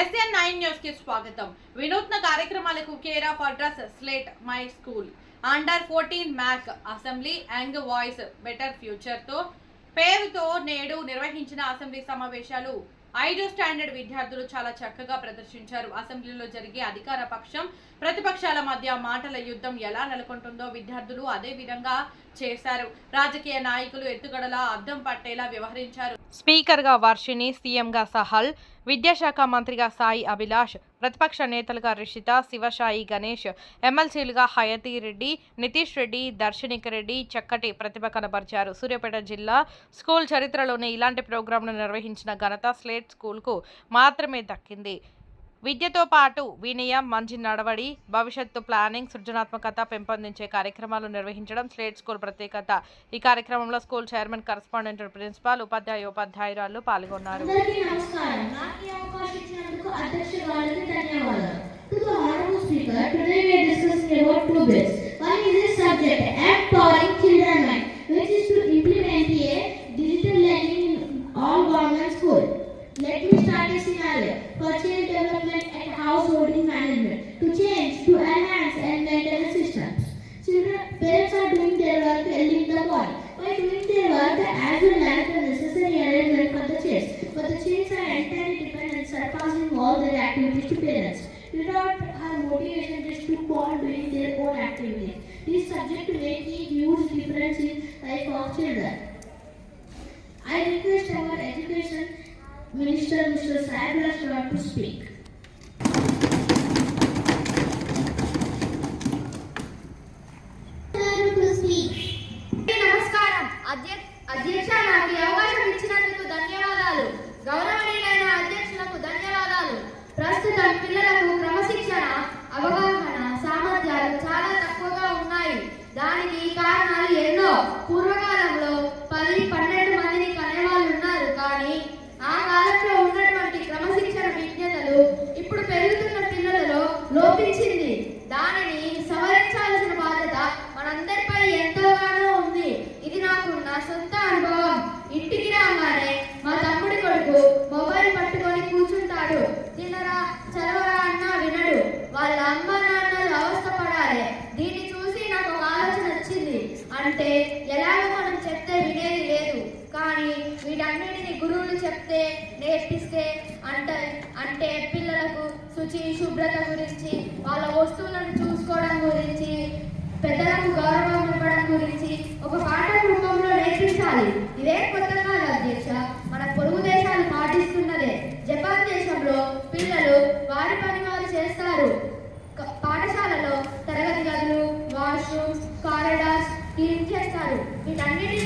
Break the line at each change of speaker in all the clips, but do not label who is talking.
SN nine న్యూస్కి స్వాగతం. వినూత్న కార్యక్రమాలకు care of address slate my school. Under fourteen mock assembly young voice better ఫ్యూచర్తో పేరుతో నేడు నిర్వహించిన అసెంబ్లీ సమావేశాలు. ఐదు స్టాండర్డ్ విద్యార్థులు చాలా చక్కగా ప్రదర్శించారు. అసెంబ్లీలో జరిగే అధికార పక్షం ప్రతిపక్షాల మధ్య మాటల యుద్ధం ఎలా నెలకొంటుందో విద్యార్థులు అదే విధంగా చేశారు. రాజకీయ నాయకులు ఎత్తుగడలా అద్దం పట్టేలా వ్యవహరించారు. స్పీకర్గా వర్షిణి సీఎంగా సహల్ విద్యాశాఖ మంత్రిగా సాయి అభిలాష్ ప్రతిపక్ష నేతలుగా రిషిత శివసాయి గణేష్ ఎమ్మెల్సీలుగా హయతి రెడ్డి నితీష్ రెడ్డి దర్శనిక్ రెడ్డి చక్కటి ప్రతిభ కనబరిచారు. సూర్యాపేట జిల్లా స్కూల్ చరిత్రలోనే ఇలాంటి ప్రోగ్రాంను నిర్వహించిన ఘనత స్లేట్ స్కూల్కు మాత్రమే దక్కింది. విద్యతో పాటు వినియం మంచి నడవడి భవిష్యత్తు ప్లానింగ్ సృజనాత్మకత పెంపొందించే కార్యక్రమాలు నిర్వహించడం స్లేట్ స్కూల్ ప్రత్యేకత. ఈ కార్యక్రమంలో స్కూల్ చైర్మన్ కరస్పాండెంట్ ప్రిన్సిపాల్ ఉపాధ్యాయ ఉపాధ్యాయురాలు పాల్గొన్నారు.
Let me start a scenario. Purchase the and management to change, to enhance and maintain the systems. Children, parents are doing their work early in the morning. By doing their work, as well as the necessary arrangement for the chairs, but the chairs are entirely dependent, surpassing all their activities to parents. Without her motivation, just to on doing their own activities. This subject making huge difference in life of children. I request our education minister, Mr. Saibra Shah, to speak.
వాళ్ళ అమ్మ నాన్నలు అవస్థపడాలి దీన్ని చూసి నాకు ఒక ఆలోచన వచ్చింది. అంటే ఎలాగో మనం చెప్తే వినేది లేదు. కానీ వీటన్నిటిని గురువులు చెప్తే నేర్పిస్తే అంటే అంటే పిల్లలకు శుచి శుభ్రత గురించి వాళ్ళ వస్తువులను చూసుకోవడం గురించి పెద్దలకు గౌరవం ఇవ్వడం గురించి ఒక పాఠ రూపంలో నేర్పించాలి. ఇదే కొత్త కాదు అధ్యక్ష. మన పొరుగు దేశాలు పాటిస్తున్నదే. జపాన్ దేశంలో పిల్లలు వారి పని చేస్తారు. పాఠశాలలో తరగతి గదులు వాష్రూమ్స్ కారిడార్స్ క్లీన్ చేస్తారు. వీటన్నిటిని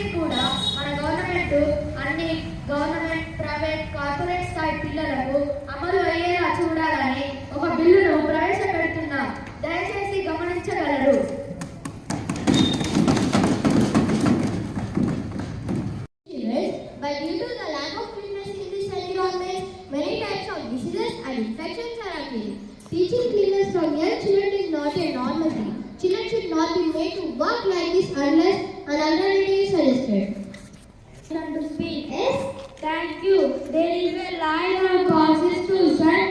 Teaching cleanliness from young children is not a normal thing. Children should not be made to work like this unless an alternative is suggested.
to speak. Yes, thank you. There is a line of constitution that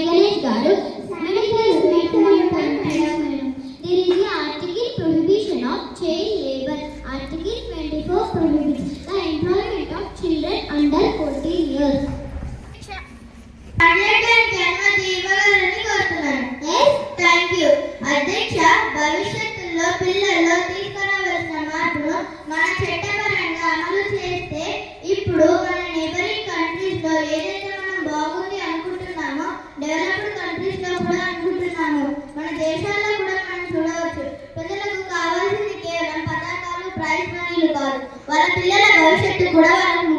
to Sisai Ganesh Garu, sanitary treatment and There is the article prohibition of child labor. Article 24 prohibits the employment of children under 14 years. Ambedkar జన్మదిన ఇవ్వాలని కోరుతున్నాను yes thank you అధ్యక్ష భవిష్యత్తులో పిల్లల్లో తీసుకురావాల్సిన మార్పును మన చట్టపరంగా అమలు చేస్తే ఇప్పుడు మన నేబరింగ్ కంట్రీస్లో ఏదైతే మనం బాగుంది అనుకుంటున్నామో డెవలప్డ్ కంట్రీస్లో కూడా అనుకుంటున్నాము మన దేశాల్లో కూడా మనం చూడవచ్చు పిల్లలకు కావాల్సింది కేవలం పతాకాలు ప్రైజ్ మనీలు కాదు వాళ్ళ పిల్లల భవిష్యత్తు కూడా వాళ్ళ